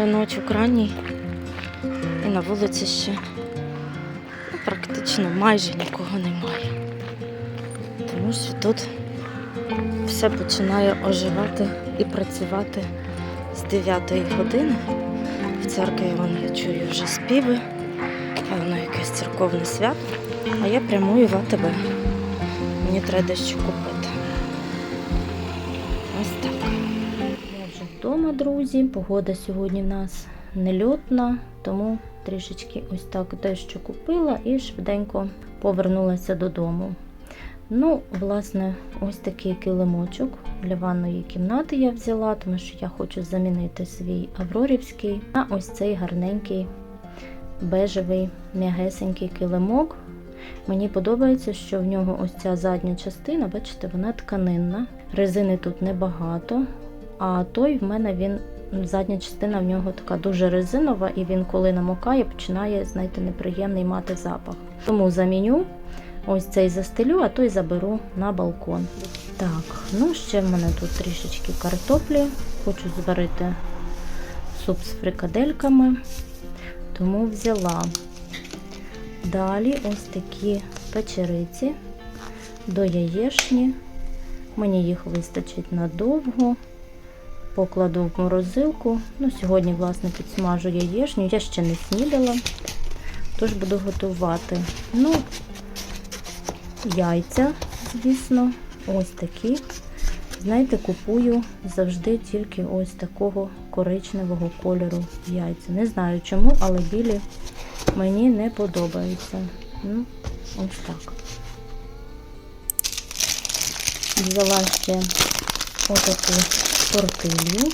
раночок ранній. І на вулиці ще ну, практично майже нікого немає. Тому що тут все починає оживати і працювати з 9 години. В церкві вон, я чую вже співи, певно, якесь церковне свято. А я прямую в АТБ. Мені треба дещо купити. Вже вдома, друзі. Погода сьогодні в нас нельотна, тому трішечки ось так дещо купила і швиденько повернулася додому. Ну, власне, ось такий килимочок для ванної кімнати я взяла, тому що я хочу замінити свій аврорівський на ось цей гарненький бежевий м'ягесенький килимок. Мені подобається, що в нього ось ця задня частина, бачите, вона тканинна. Резини тут небагато, а той в мене він задня частина в нього така дуже резинова, і він, коли намокає, починає, знаєте, неприємний мати запах. Тому заміню ось цей застелю, а той заберу на балкон. Так, ну ще в мене тут трішечки картоплі. Хочу зварити суп з фрикадельками, тому взяла. Далі ось такі печериці до яєшні. Мені їх вистачить надовго. Покладу в морозилку. Ну, Сьогодні, власне, підсмажу яєшню. Я ще не снідала, тож буду готувати. Ну, яйця, звісно, ось такі. Знаєте, купую завжди тільки ось такого коричневого кольору яйця. Не знаю чому, але білі мені не подобаються. Ну, ось так. Взяла ще отаку тортилью,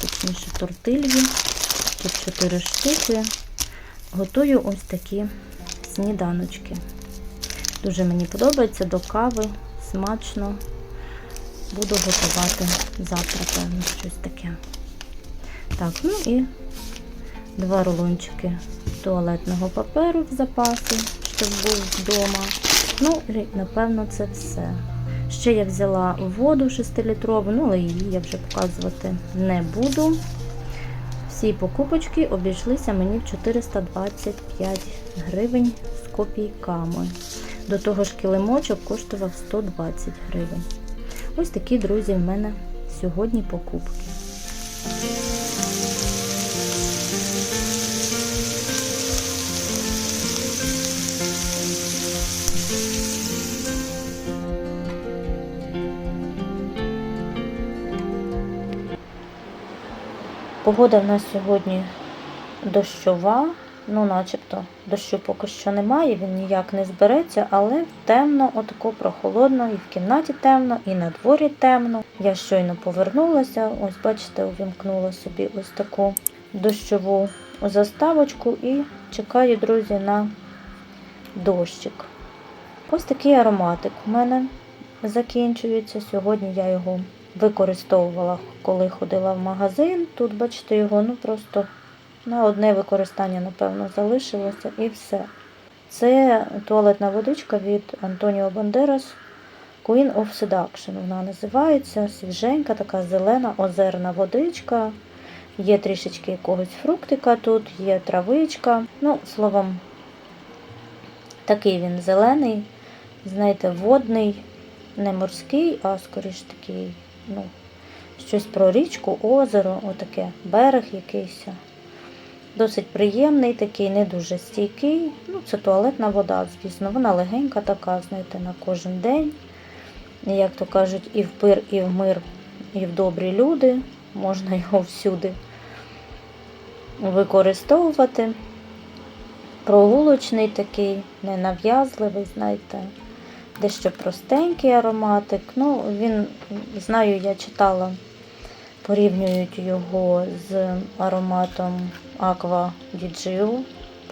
точніше тортилью. Тут 4 штуки. Готую ось такі сніданочки. Дуже мені подобається до кави, смачно. Буду готувати завтра, певно, щось таке. Так, ну і два рулончики туалетного паперу в запасі, щоб був вдома. Ну, напевно, це все. Ще я взяла воду 6-літрову, ну, але її я вже показувати не буду. Всі покупочки обійшлися мені в 425 гривень з копійками. До того ж килимочок коштував 120 гривень. Ось такі, друзі, в мене сьогодні покупки. Погода в нас сьогодні дощова, ну начебто дощу поки що немає, він ніяк не збереться, але темно, отако прохолодно, і в кімнаті темно, і на дворі темно. Я щойно повернулася, ось бачите, увімкнула собі ось таку дощову заставочку і чекаю, друзі, на дощик. Ось такий ароматик у мене закінчується. Сьогодні я його використовувала, коли ходила в магазин. Тут, бачите, його ну просто на одне використання, напевно, залишилося і все. Це туалетна водичка від Антоніо Бандерас Queen of Seduction. Вона називається свіженька, така зелена озерна водичка. Є трішечки якогось фруктика тут, є травичка. Ну, словом, такий він зелений, знаєте, водний, не морський, а скоріш такий, ну, щось про річку, озеро, отаке, берег якийсь. Досить приємний, такий, не дуже стійкий. Ну, Це туалетна вода, звісно. Вона легенька така, знаєте, на кожен день. Як то кажуть, і в пир, і в мир, і в добрі люди. Можна його всюди використовувати. Прогулочний такий, ненав'язливий, знаєте, дещо простенький ароматик. Ну, він, знаю, я читала, порівнюють його з ароматом Aqua di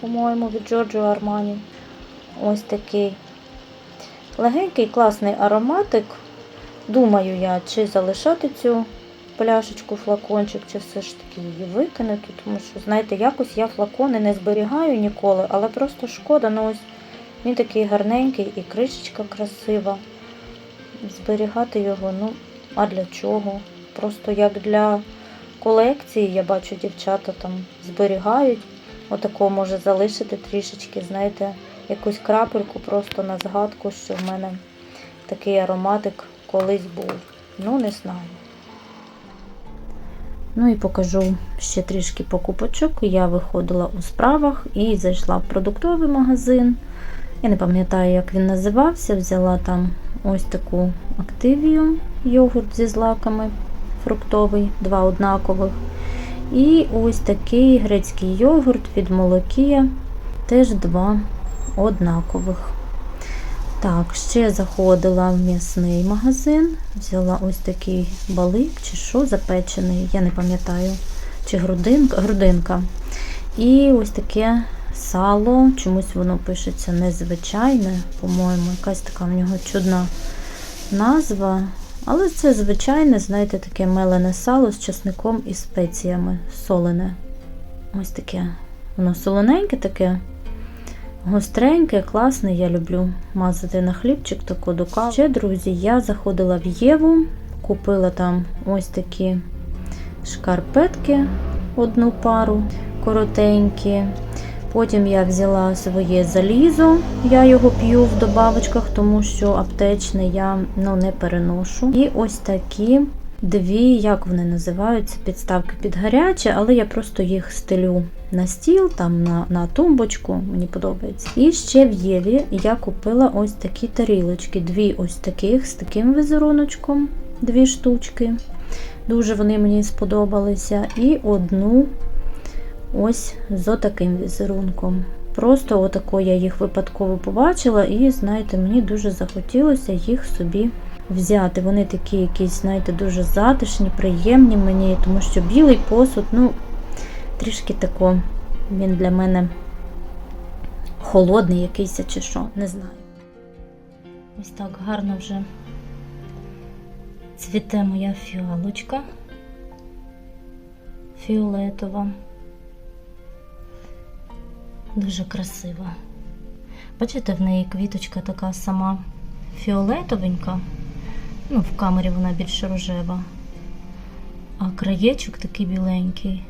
по-моєму, від Giorgio Armani. Ось такий легенький, класний ароматик. Думаю я, чи залишати цю пляшечку, флакончик, чи все ж таки її викинути, тому що, знаєте, якось я флакони не зберігаю ніколи, але просто шкода, ну ось він такий гарненький і кришечка красива. Зберігати його, ну, а для чого? Просто як для колекції. Я бачу, дівчата там зберігають. Отако може залишити трішечки, знаєте, якусь крапельку просто на згадку, що в мене такий ароматик колись був. Ну, не знаю. Ну і покажу ще трішки покупочок. Я виходила у справах і зайшла в продуктовий магазин. Я не пам'ятаю, як він називався. Взяла там ось таку активію, йогурт зі злаками фруктовий, два однакових. І ось такий грецький йогурт від молокія, теж два однакових. Так, ще заходила в м'ясний магазин, взяла ось такий балик, чи що запечений, я не пам'ятаю, чи грудинка, грудинка. І ось таке сало, чомусь воно пишеться незвичайне, по-моєму, якась така в нього чудна назва. Але це звичайне, знаєте, таке мелене сало з часником і спеціями, солене. Ось таке. Воно солоненьке таке. Гостреньке, класне, я люблю мазати на хлібчик таку до. Ще, друзі, я заходила в Єву, купила там ось такі шкарпетки, одну пару коротенькі. Потім я взяла своє залізо, я його п'ю в добавочках, тому що аптечне я ну, не переношу. І ось такі дві, як вони називаються, підставки під гаряче, але я просто їх стелю на стіл, там на, на тумбочку, мені подобається. І ще в Єві я купила ось такі тарілочки. Дві ось таких з таким візеруночком, дві штучки. Дуже вони мені сподобалися. І одну ось з отаким візерунком. Просто отако я їх випадково побачила, і, знаєте, мені дуже захотілося їх собі взяти. Вони такі якісь, знаєте, дуже затишні, приємні мені, тому що білий посуд, ну, трішки тако, він для мене холодний якийсь чи що, не знаю. Ось так гарно вже цвіте моя фіалочка фіолетова. Дуже красива. Бачите, в неї квіточка така сама фіолетовенька. Ну, в камері вона більш рожева, а краєчок такий біленький.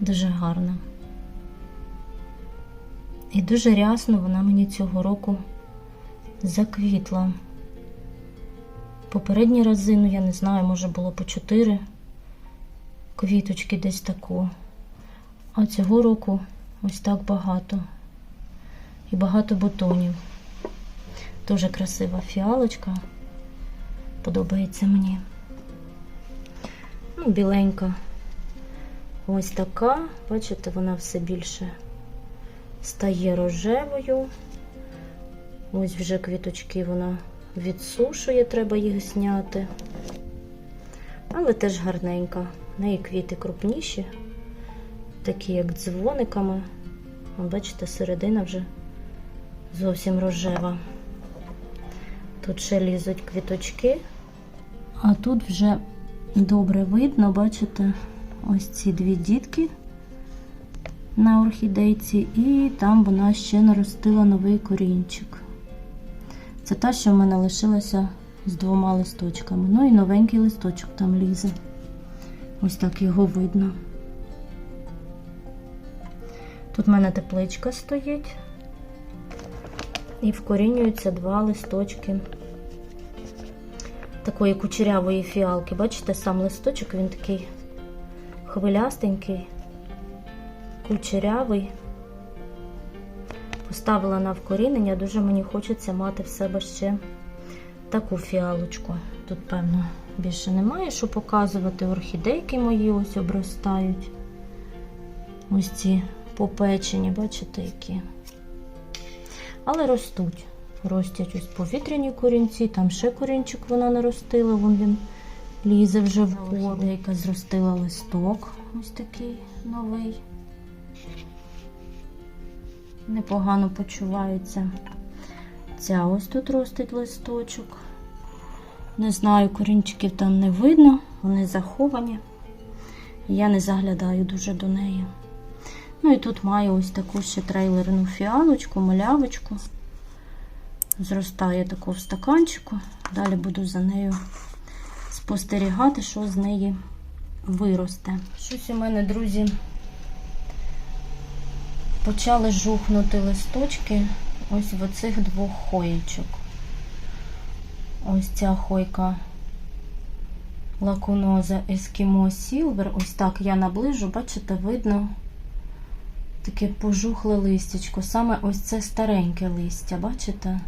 Дуже гарна. І дуже рясно вона мені цього року заквітла. Попередні рази, ну я не знаю, може було по чотири квіточки десь таку. А цього року ось так багато. І багато бутонів. Дуже красива фіалочка. Подобається мені. Ну, біленька. Ось така. Бачите, вона все більше стає рожевою. Ось вже квіточки вона відсушує, треба їх зняти. Але теж гарненька. В неї квіти крупніші такі, як дзвониками. Бачите, середина вже зовсім рожева. Тут ще лізуть квіточки, а тут вже добре видно, бачите, ось ці дві дітки на орхідейці, і там вона ще наростила новий корінчик. Це та, що в мене лишилася з двома листочками. Ну і новенький листочок там лізе. Ось так його видно. Тут в мене тепличка стоїть і вкорінюються два листочки такої кучерявої фіалки. Бачите, сам листочок, він такий хвилястенький, кучерявий. Поставила на вкорінення, дуже мені хочеться мати в себе ще таку фіалочку. Тут, певно, більше немає що показувати. Орхідейки мої ось обростають. Ось ці попечені, бачите, які. Але ростуть. Ростять ось повітряні корінці, там ще корінчик вона наростила, вон він лізе вже в. Яка зростила листок, ось такий новий. Непогано почувається. Ця ось тут ростить листочок. Не знаю, корінчиків там не видно, вони заховані. Я не заглядаю дуже до неї. Ну і тут маю ось таку ще трейлерну фіалочку, малявочку. Зростає таку в стаканчику. Далі буду за нею спостерігати, що з неї виросте. Щось у мене, друзі, почали жухнути листочки ось в оцих двох хоєчок. Ось ця хойка лакуноза Ескімо Сілвер. Ось так я наближу, бачите, видно таке пожухле листячко. Саме ось це стареньке листя, бачите?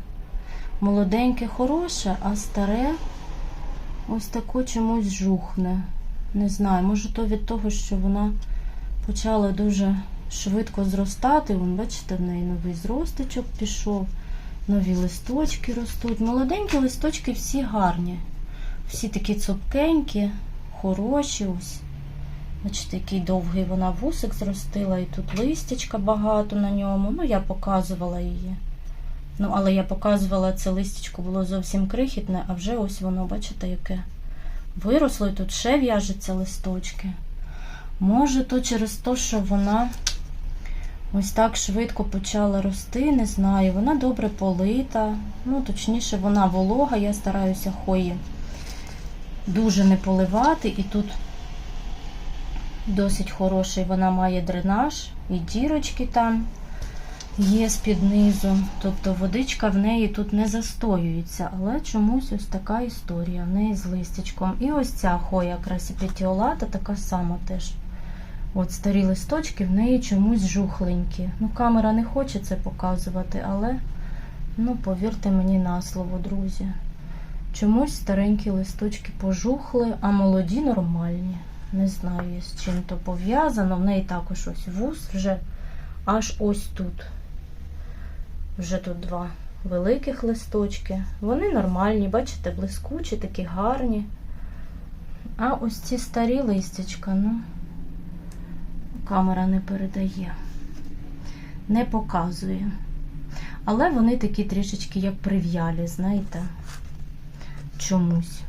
Молоденьке хороше, а старе ось тако чомусь жухне. Не знаю, може то від того, що вона почала дуже швидко зростати. Вон, бачите, в неї новий зростичок пішов, нові листочки ростуть. Молоденькі листочки всі гарні. Всі такі цупкенькі, хороші. ось. Бачите, який довгий вона вусик зростила, і тут листячка багато на ньому. Ну, я показувала її. Ну, але я показувала це листячко було зовсім крихітне, а вже ось воно, бачите, яке виросло, і тут ще в'яжеться листочки. Може, то через те, що вона ось так швидко почала рости, не знаю. Вона добре полита, ну, точніше, вона волога, я стараюся хої дуже не поливати, і тут досить хороший вона має дренаж, і дірочки там є з-під низу. Тобто водичка в неї тут не застоюється, але чомусь ось така історія в неї з листячком. І ось ця хоя красіпетіолата така сама теж. От старі листочки в неї чомусь жухленькі. Ну, камера не хоче це показувати, але, ну, повірте мені на слово, друзі. Чомусь старенькі листочки пожухли, а молоді нормальні. Не знаю, з чим то пов'язано. В неї також ось вус вже аж ось тут. Вже тут два великих листочки. Вони нормальні, бачите, блискучі, такі гарні. А ось ці старі листячка, ну, камера не передає, не показує. Але вони такі трішечки як прив'ялі, знаєте, чомусь.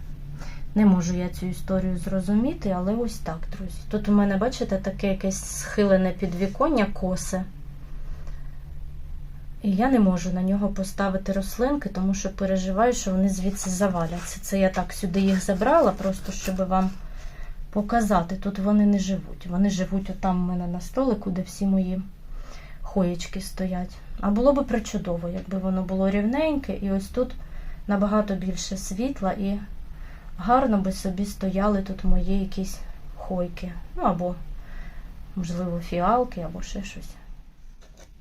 Не можу я цю історію зрозуміти, але ось так, друзі. Тут у мене, бачите, таке якесь схилене підвіконня коси. І я не можу на нього поставити рослинки, тому що переживаю, що вони звідси заваляться. Це я так сюди їх забрала, просто щоб вам показати. Тут вони не живуть. Вони живуть отам у мене на столику, де всі мої хоєчки стоять. А було б причудово, якби воно було рівненьке, і ось тут набагато більше світла, і гарно би собі стояли тут мої якісь хойки. Ну або, можливо, фіалки, або ще щось.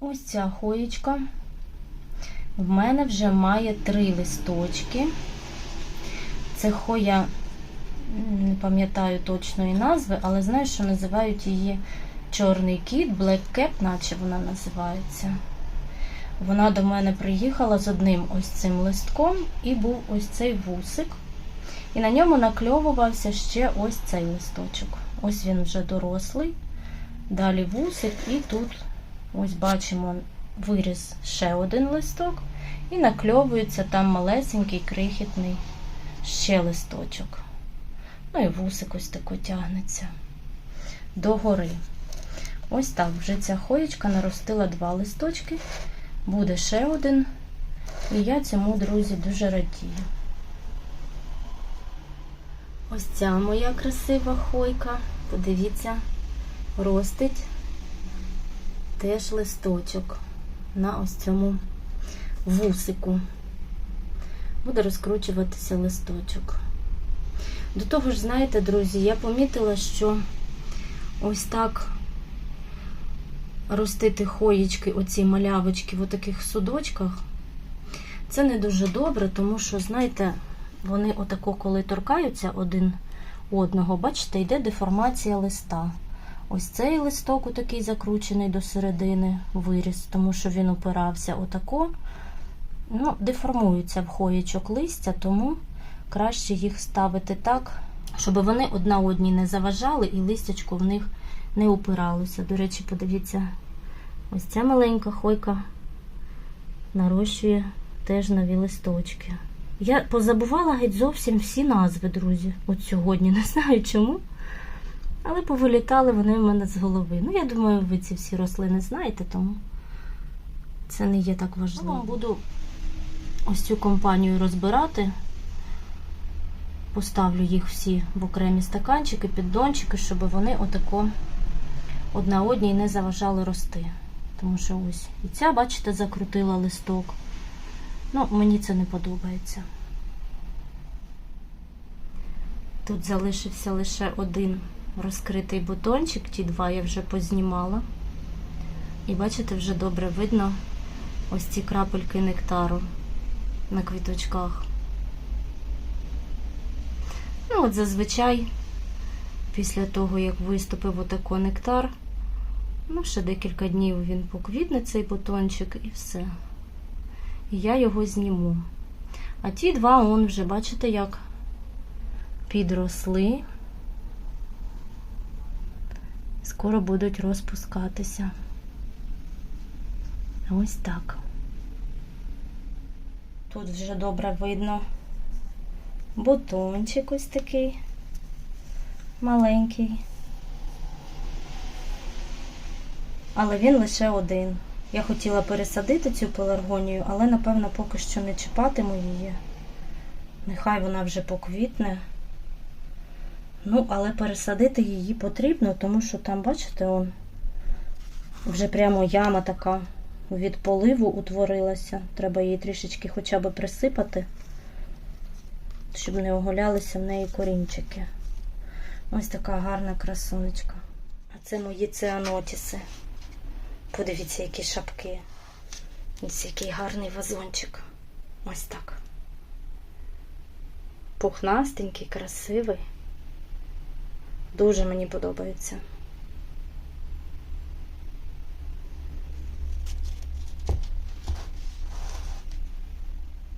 Ось ця хоєчка в мене вже має три листочки. Це хоя, не пам'ятаю точної назви, але знаю, що називають її Чорний кіт, Black Cap, наче вона називається. Вона до мене приїхала з одним ось цим листком, і був ось цей вусик. І на ньому накльовувався ще ось цей листочок. Ось він вже дорослий. Далі вусик, і тут Ось бачимо, виріс ще один листок, і накльовується там малесенький крихітний ще листочок. Ну і вусик ось тако тягнеться догори. Ось так вже ця хоєчка наростила два листочки, буде ще один. І я цьому, друзі, дуже радію. Ось ця моя красива хойка, подивіться, ростить теж листочок на ось цьому вусику. Буде розкручуватися листочок. До того ж, знаєте, друзі, я помітила, що ось так ростити хоєчки, оці малявочки в таких судочках, це не дуже добре, тому що, знаєте, вони отако, коли торкаються один одного, бачите, йде деформація листа. Ось цей листок, такий закручений до середини, виріс, тому що він опирався отако. Ну, Деформуються в хоєчок листя, тому краще їх ставити так, щоб вони одна одній не заважали і листячко в них не опиралося. До речі, подивіться, ось ця маленька хойка нарощує теж нові листочки. Я позабувала геть зовсім всі назви, друзі, от сьогодні. Не знаю чому. Але повилітали вони в мене з голови. Ну, я думаю, ви ці всі рослини знаєте, тому це не є так важливо. Буду ось цю компанію розбирати. поставлю їх всі в окремі стаканчики, піддончики, щоб вони отако одна одній не заважали рости. Тому що ось і ця, бачите, закрутила листок. Ну, мені це не подобається. Тут залишився лише один розкритий бутончик, ті два я вже познімала. І бачите, вже добре видно ось ці крапельки нектару на квіточках. Ну, от зазвичай, після того, як виступив отако нектар, ну, ще декілька днів він поквітне цей бутончик і все. І я його зніму. А ті два, он вже, бачите, як підросли. Скоро будуть розпускатися. Ось так. Тут вже добре видно бутончик ось такий маленький. Але він лише один. Я хотіла пересадити цю пеларгонію, але, напевно, поки що не чіпатиму її. Нехай вона вже поквітне. Ну, але пересадити її потрібно, тому що там, бачите, он вже прямо яма така від поливу утворилася. Треба її трішечки хоча б присипати, щоб не оголялися в неї корінчики. Ось така гарна красунечка. А це мої цианотіси. Подивіться, які шапки. Ось який гарний вазончик. Ось так. Пухнастенький, красивий. Дуже мені подобається.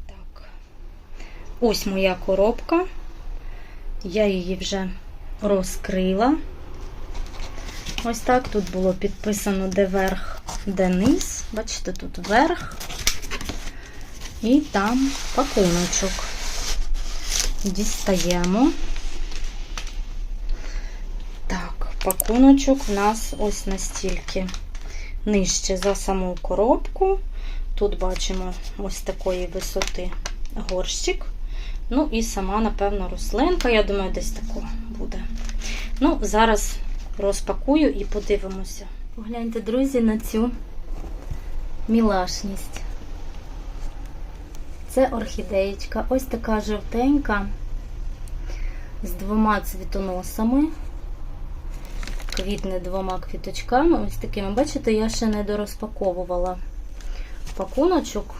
Так. Ось моя коробка. Я її вже розкрила. Ось так тут було підписано, де верх, де низ. Бачите, тут верх. І там пакуночок. Дістаємо. Так, пакуночок в нас ось настільки нижче за саму коробку. Тут бачимо ось такої висоти горщик. Ну і сама, напевно, рослинка. Я думаю, десь тако буде. Ну, зараз розпакую і подивимося. Погляньте, друзі, на цю мілашність. Це орхідеєчка, ось така жовтенька, з двома цвітоносами. Квітне двома квіточками. Ось такими, бачите, я ще не дорозпаковувала пакуночок.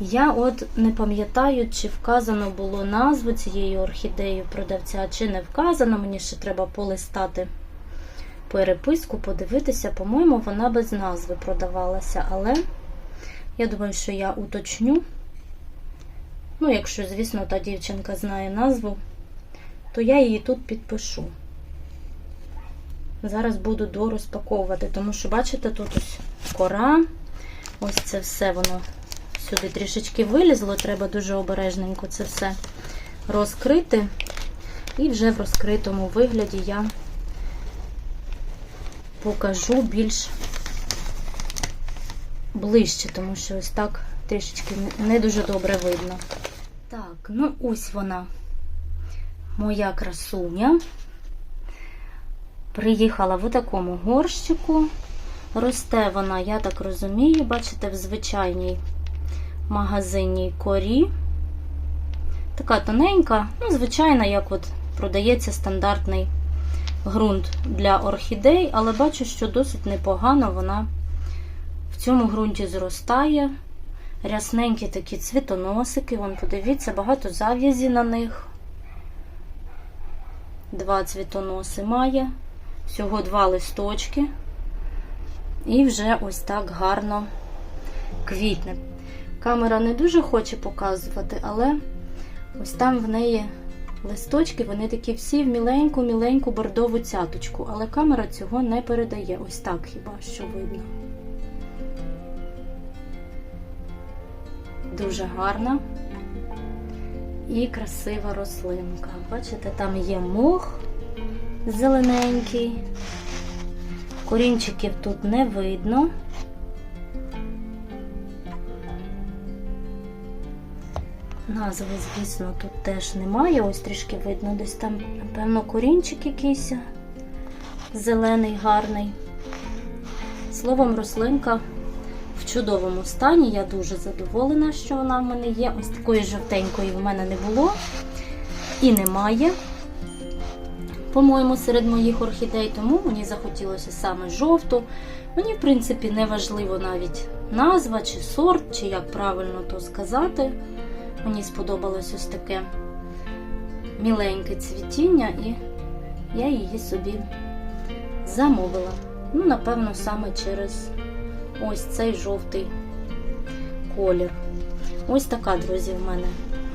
Я от не пам'ятаю, чи вказано було назву цієї орхідеї продавця, чи не вказано. Мені ще треба полистати переписку, подивитися. По-моєму, вона без назви продавалася, але я думаю, що я уточню. Ну, якщо, звісно, та дівчинка знає назву, то я її тут підпишу. Зараз буду дорозпаковувати, тому що, бачите, тут ось кора, ось це все воно сюди трішечки вилізло, треба дуже обережненько це все розкрити. І вже в розкритому вигляді я покажу більш ближче, тому що ось так трішечки не дуже добре видно. Так, ну ось вона, моя красуня. Приїхала в такому горщику. Росте вона, я так розумію, бачите, в звичайній магазинній корі. Така тоненька, ну, звичайна, як от продається стандартний ґрунт для орхідей, але бачу, що досить непогано вона в цьому ґрунті зростає. Рясненькі такі цвітоносики. Вон, подивіться, багато зав'язі на них. Два цвітоноси має, всього два листочки. І вже ось так гарно квітне. Камера не дуже хоче показувати, але ось там в неї листочки, вони такі всі в міленьку-міленьку бордову цяточку, але камера цього не передає. Ось так хіба що видно. Дуже гарна і красива рослинка. Бачите, там є мох зелененький, корінчиків тут не видно. Назви, звісно, тут теж немає. Ось трішки видно, десь там, напевно, корінчик якийсь зелений, гарний. Словом, рослинка в чудовому стані. Я дуже задоволена, що вона в мене є. Ось такої жовтенької в мене не було і немає. По-моєму, серед моїх орхідей, тому мені захотілося саме жовту. Мені, в принципі, не важливо навіть назва чи сорт, чи як правильно то сказати. Мені сподобалось ось таке міленьке цвітіння, і я її собі замовила. Ну, напевно, саме через ось цей жовтий колір. Ось така, друзі, в мене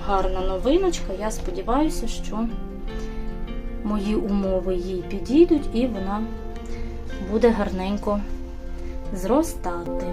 гарна новиночка. Я сподіваюся, що мої умови їй підійдуть і вона буде гарненько зростати.